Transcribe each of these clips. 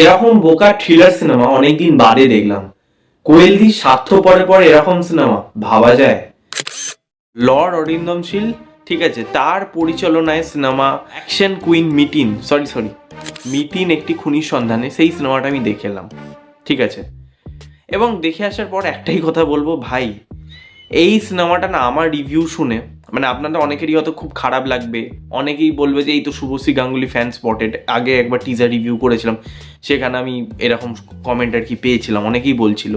এরকম বোকা thriller cinema অনেকদিন বাদে দেখলাম। কোয়েলদি স্বার্থ পরে পর এরকম সিনেমা ভাবা যায়। লর্ড অরিন্দমশীল, ঠিক আছে, তার পরিচালনায় cinema action queen Mitin sorry sorry Mitin একটি খুনির সন্ধানে সেই সিনেমাটা আমি দেখে এলাম, ঠিক আছে। এবং দেখে আসার পর একটাই কথা বলব, ভাই, এই সিনেমাটা না আমার রিভিউ শুনে মানে আপনাদের অনেকেরই হয়তো খুব খারাপ লাগবে। অনেকেই বলবে যে, এই তো শুভশ্রী গাঙ্গুলি ফ্যান স্পটেড আগে একবার টিজার রিভিউ করেছিলাম, সেখানে আমি এরকম কমেন্ট আর কি পেয়েছিলাম, অনেকেই বলছিল।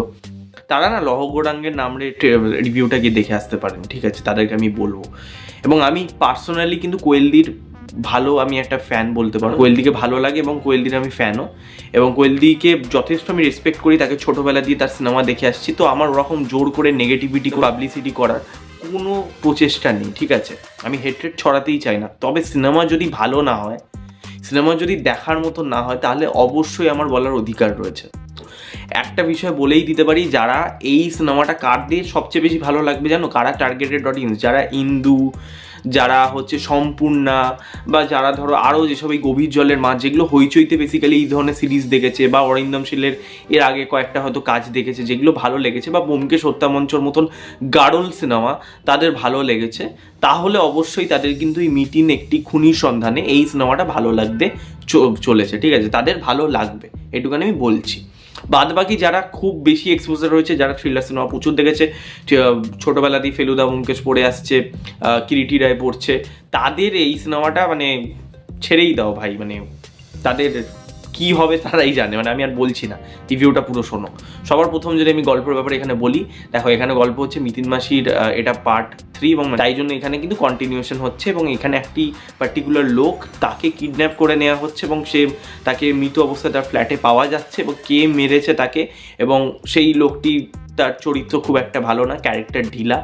তারা না লহগোড়াঙ্গের নামরে রিভিউটা গিয়ে দেখে আসতে পারেন, ঠিক আছে? তাদেরকে আমি বলব। এবং আমি পার্সোনালি কিন্তু কোয়েলদির ভালো আমি একটা ফ্যান বলতে পারব কোয়েলদিকে ভালো লাগে এবং কোয়েলদির আমি ফ্যানও এবং কোয়েলদিকে যথেষ্ট আমি রেসপেক্ট করি, তাকে ছোটোবেলা দিয়ে তার সিনেমা দেখে আসছি। তো আমার ওরকম জোর করে নেগেটিভিটি পাবলিসিটি করার কোনো প্রচেষ্টা নেই, ঠিক আছে? আমি হেট্রেট ছড়াতেই চাই না। তবে সিনেমা যদি ভালো না হয় সিনেমা যদি দেখার মতো না হয়, তাহলে অবশ্যই আমার বলার অধিকার রয়েছে। একটা বিষয় বলেই দিতে পারি, যারা এই সিনেমাটা কার দিয়ে সবচেয়ে বেশি ভালো লাগবে জানো? কারা টার্গেটেড অডিয়েন্স যারা ইন্দু যারা হচ্ছে সম্পূর্ণা বা যারা ধরো আরও যেসব এই গভীর জলের মাছ, যেগুলো হইচইতে বেসিক্যালি এই ধরনের সিরিজ দেখেছে বা অরিন্দম শীলের এর আগে কয়েকটা হয়তো কাজ দেখেছে, যেগুলো ভালো লেগেছে বা বোমকেশ হত্যামঞ্চর মতন গাড়ল সিনেমা তাদের ভালো লেগেছে, তাহলে অবশ্যই তাদের কিন্তু এই মিটিন একটি খুনির সন্ধানে এই সিনেমাটা ভালো লাগতে চলেছে, ঠিক আছে? তাদের ভালো লাগবে এটুখানি আমি বলছি। বাদ বাকি যারা খুব বেশি এক্সপোজার রয়েছে, যারা থ্রিলার সিনেমা প্রচুর দেখেছে ছোটোবেলা দিয়ে ফেলুদা মুমকেশ পড়ে আসছে কিরিটি রায় পড়ছে, তাদের এই সিনেমাটা মানে ছেড়েই দাও ভাই মানে তাদের কি হবে তারাই জানে মানে আমি আর বলছি না। রিভিউটা পুরো শোনো। সবার প্রথম যদি আমি গল্পের ব্যাপারে এখানে বলি, দেখো এখানে গল্প হচ্ছে মিতিন মাসির এটা পার্ট থ্রি এবং তাই জন্য এখানে কিন্তু কন্টিনিউশন হচ্ছে এবং এখানে একটি পার্টিকুলার লোক তাকে কিডন্যাপ করে নেওয়া হচ্ছে এবং সে তাকে মৃত অবস্থায় তার ফ্ল্যাটে পাওয়া যাচ্ছে এবং কে মেরেছে তাকে এবং সেই লোকটি তার চরিত্র খুব একটা ভালো না ক্যারেক্টার ঢিলা।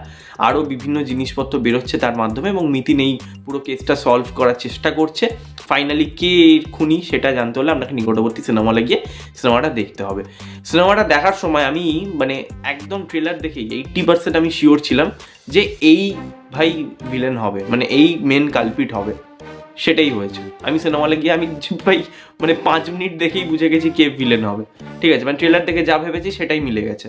আরও বিভিন্ন জিনিসপত্র বেরোচ্ছে তার মাধ্যমে এবং মিতিন এই পুরো কেসটা সলভ করার চেষ্টা করছে। ফাইনালি কে খুনি সেটা জানতে হলে আপনাকে নিকটবর্তী সিনেমা গিয়ে সিনেমাটা দেখতে হবে। সিনেমাটা দেখার সময় আমি মানে একদম ট্রেলার দেখেই এইট্টি পার্সেন্ট আমি শিওর ছিলাম যে এই ভাই ভিলেন হবে মানে এই মেন কালপিট হবে। সেটাই হয়েছে। আমি সিনেমা হলে গিয়ে আমি ভাই মানে পাঁচ মিনিট দেখেই বুঝে গেছি কে ভিলেন হবে। ঠিক আছে মানে ট্রেলার দেখে যা ভেবেছি সেটাই মিলে গেছে।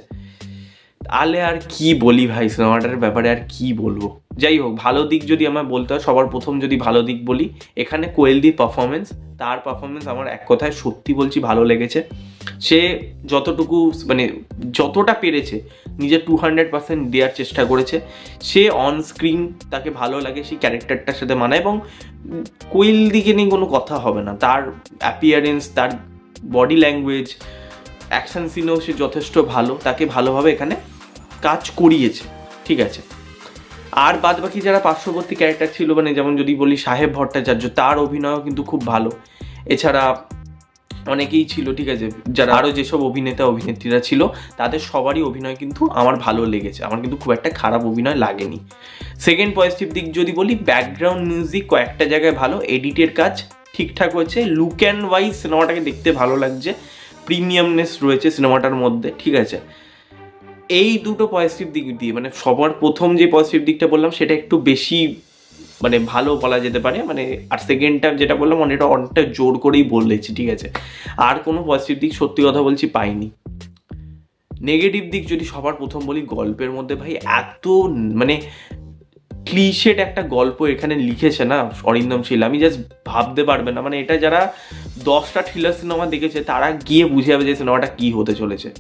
তাহলে আর কি বলি ভাই? সিনেমাটার ব্যাপারে আর কি বলব? যাই হোক, ভালো দিক যদি আমার বলতে হয়, সবার প্রথম যদি ভালো দিক বলি, এখানে কোয়েলদির পারফরমেন্স তার পারফরমেন্স আমার এক কথায় সত্যি বলছি ভালো লেগেছে। সে যতটুকু মানে যতটা পেরেছে নিজের টু হান্ড্রেড পার্সেন্ট দেওয়ার চেষ্টা করেছে। সে অন স্ক্রিন তাকে ভালো লাগে, সেই ক্যারেক্টারটার সাথে মানায় এবং কোয়েল দিকে নিয়ে কোনো কথা হবে না। তার অ্যাপিয়ারেন্স তার বডি ল্যাঙ্গুয়েজ অ্যাকশন সিনেও সে যথেষ্ট ভালো। তাকে ভালোভাবে এখানে কাজ করিয়েছে, ঠিক আছে? আর বাদ বাকি যারা পার্শ্ববর্তী ক্যারেক্টার ছিল মানে যেমন যদি বলি সাহেব ভট্টাচার্য, তার অভিনয়ও কিন্তু খুব ভালো। এছাড়া অনেকেই ছিল, ঠিক আছে? যারা আরও যেসব অভিনেতা, অভিনেত্রীরা ছিল, তাদের সবারই অভিনয় কিন্তু আমার ভালো লেগেছে। আমার কিন্তু খুব একটা খারাপ অভিনয় লাগেনি। সেকেন্ড পজিটিভ দিক যদি বলি ব্যাকগ্রাউন্ড মিউজিক কয়েকটা জায়গায় ভালো এডিটের কাজ ঠিকঠাক হয়েছে। লুক অ্যান্ড ওয়াইজ সিনেমাটাকে দেখতে ভালো লাগছে। প্রিমিয়ামনেস রয়েছে সিনেমাটার মধ্যে, ঠিক আছে? এই দুটো পজিটিভ দিক দিয়ে মানে সবার প্রথম যে পজিটিভ দিকটা বললাম, সেটা একটু বেশি মানে ভালো বলা যেতে পারে। মানে আর সেকেন্ডটা যেটা বললাম অনেকটা অনেকটা জোর করেই বলেছি, ঠিক আছে? আর কোনো পজিটিভ দিক সত্যি কথা বলছি পাইনি। নেগেটিভ দিক যদি সবার প্রথম বলি, গল্পের মধ্যে ভাই এত মানে ক্লিশেড একটা গল্প এখানে লিখেছে না অরিন্দম শীল। আমি জাস্ট ভাবতে পারবে না। মানে এটা যারা দশটা থ্রিলার সিনেমা দেখেছে, তারা গিয়ে বুঝে যাবে যে সিনেমাটা কী হতে চলেছে।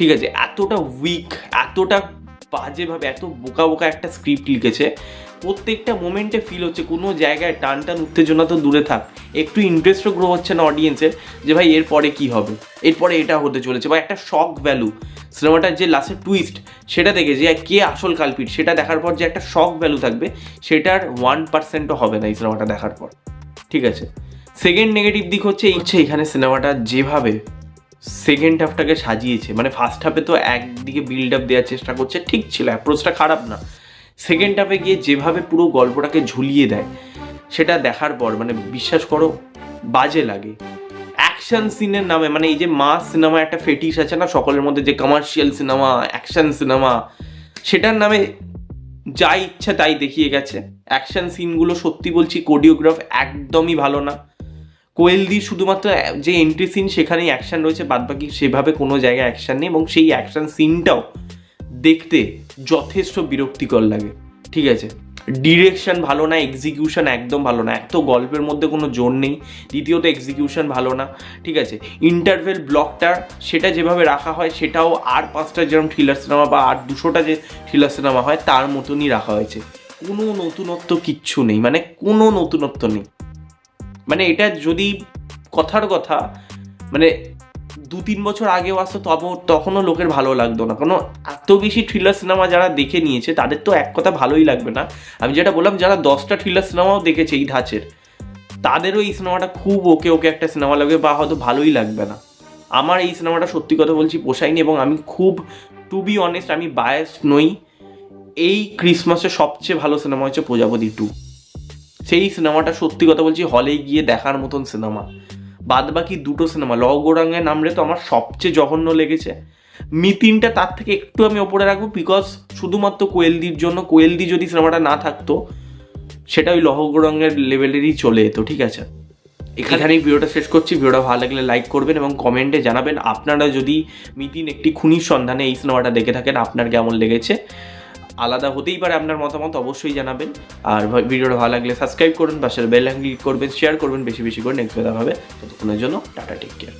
ঠিক আছে, এতটা উইক এতটা বাজেভাবে এত বোকা বোকা একটা স্ক্রিপ্ট লিখেছে, প্রত্যেকটা মোমেন্টে ফিল হচ্ছে, কোনো জায়গায় টান টান উত্তেজনা তো দূরে থাক। একটু ইন্টারেস্টও গ্রো হচ্ছে না অডিয়েন্সের যে ভাই এরপরে কি হবে? এরপরে এটা হতে চলেছে, বা একটা শক ভ্যালু সিনেমাটার যে লাস্টের টুইস্ট সেটা দেখে যে কে আসল কালপিট সেটা দেখার পর যে একটা শক ভ্যালু থাকবে, সেটার ওয়ান পার্সেন্টও হবে না এই সিনেমাটা দেখার পর। ঠিক আছে? সেকেন্ড নেগেটিভ দিক হচ্ছে ইচ্ছে এখানে সিনেমাটা যেভাবে সেকেন্ড হাফটাকে সাজিয়েছে। মানে ফার্স্ট হাফে তো একদিকে বিল্ড আপ দেওয়ার চেষ্টা করছে, ঠিক ছিল অ্যাপ্রোচটা খারাপ না। সেকেন্ড হাফে গিয়ে যেভাবে পুরো গল্পটাকে ঝুলিয়ে দেয়, সেটা দেখার পর মানে বিশ্বাস করো, বাজে লাগে। অ্যাকশন সিনের নামে মানে এই যে মাস সিনেমা একটা ফেটিস আছে না, সকলের মধ্যে যে কমার্শিয়াল সিনেমা অ্যাকশন সিনেমা সেটার নামে যা ইচ্ছা তাই দেখিয়ে গেছে। অ্যাকশন সিনগুলো সত্যি বলছি কোরিওগ্রাফ একদমই ভালো না। কোয়েলদি শুধুমাত্র যে এন্ট্রি সিন সেখানেই অ্যাকশন রয়েছে, বাদবাকি সেভাবে কোনো জায়গায় অ্যাকশন নেই এবং সেই অ্যাকশন সিনটাও দেখতে যথেষ্ট বিরক্তিকর লাগে। ঠিক আছে? ডিরেকশন ভালো না এক্সিকিউশন একদম ভালো না। এক তো গল্পের মধ্যে কোনো জোর নেই, দ্বিতীয়ত এক্সিকিউশন ভালো না। ঠিক আছে? ইন্টারভেল ব্লকটা সেটা যেভাবে রাখা হয়, সেটাও আর পাঁচটা যেরকম থ্রিলার সিনেমা বা আর দুশোটা যে থ্রিলার সিনেমা হয়, তার মতনই রাখা হয়েছে। কোনো নতুনত্ব কিচ্ছু নেই মানে কোনো নতুনত্ব নেই। মানে এটা যদি কথার কথা মানে দু তিন বছর আগেও আসতো তবে তখনও লোকের ভালো লাগতো না। কোনো এত বেশি থ্রিলার সিনেমা যারা দেখে নিয়েছে, তাদের তো এক কথা ভালোই লাগবে না। আমি যেটা বললাম, যারা দশটা থ্রিলার সিনেমাও দেখেছে এই ধাঁচের, তাদেরও এই সিনেমাটা খুব ওকে ওকে একটা সিনেমা লাগবে বা হয়তো ভালোই লাগবে না। আমার এই সিনেমাটা সত্যি কথা বলছি পোষায়নি এবং আমি খুব টু বি অনেস্ট আমি বায়াস নই। এই ক্রিসমাসের সবচেয়ে ভালো সিনেমা হচ্ছে প্রজাপতি টু সেই সিনেমাটা সত্যি কথা বলছি হলে গিয়ে দেখার মতন সিনেমা। বাদ বাকি দুটো সিনেমা ল গোরাঙ্গে নামলে তো আমার সবচেয়ে জঘন্য লেগেছে। মিতিনটা তার থেকে একটু আমি ওপরে রাখব বিকজ শুধুমাত্র কোয়েলদির জন্য কোয়েলদি যদি সিনেমাটা না থাকতো সেটা ওই লহগরঙ্গের লেভেলেরই চলে যেত ঠিক আছে? এখানেই ভিডিওটা শেষ করছি ভিডিওটা ভালো লাগলে লাইক করবেন এবং কমেন্টে জানাবেন আপনারা যদি মিতিন একটি খুনির সন্ধানে এই সিনেমাটা দেখে থাকেন আপনার কেমন লেগেছে? আলাদা হতেই পারে আপনার মতামত, অবশ্যই জানাবেন। আর ভিডিওটা ভালো লাগলে সাবস্ক্রাইব করুন, পাশের বেল ক্লিক করবেন শেয়ার করবেন, বেশি বেশি করে নেক্সট দেখা হবে। ততক্ষণের জন্য, টাটা টেক কেয়ার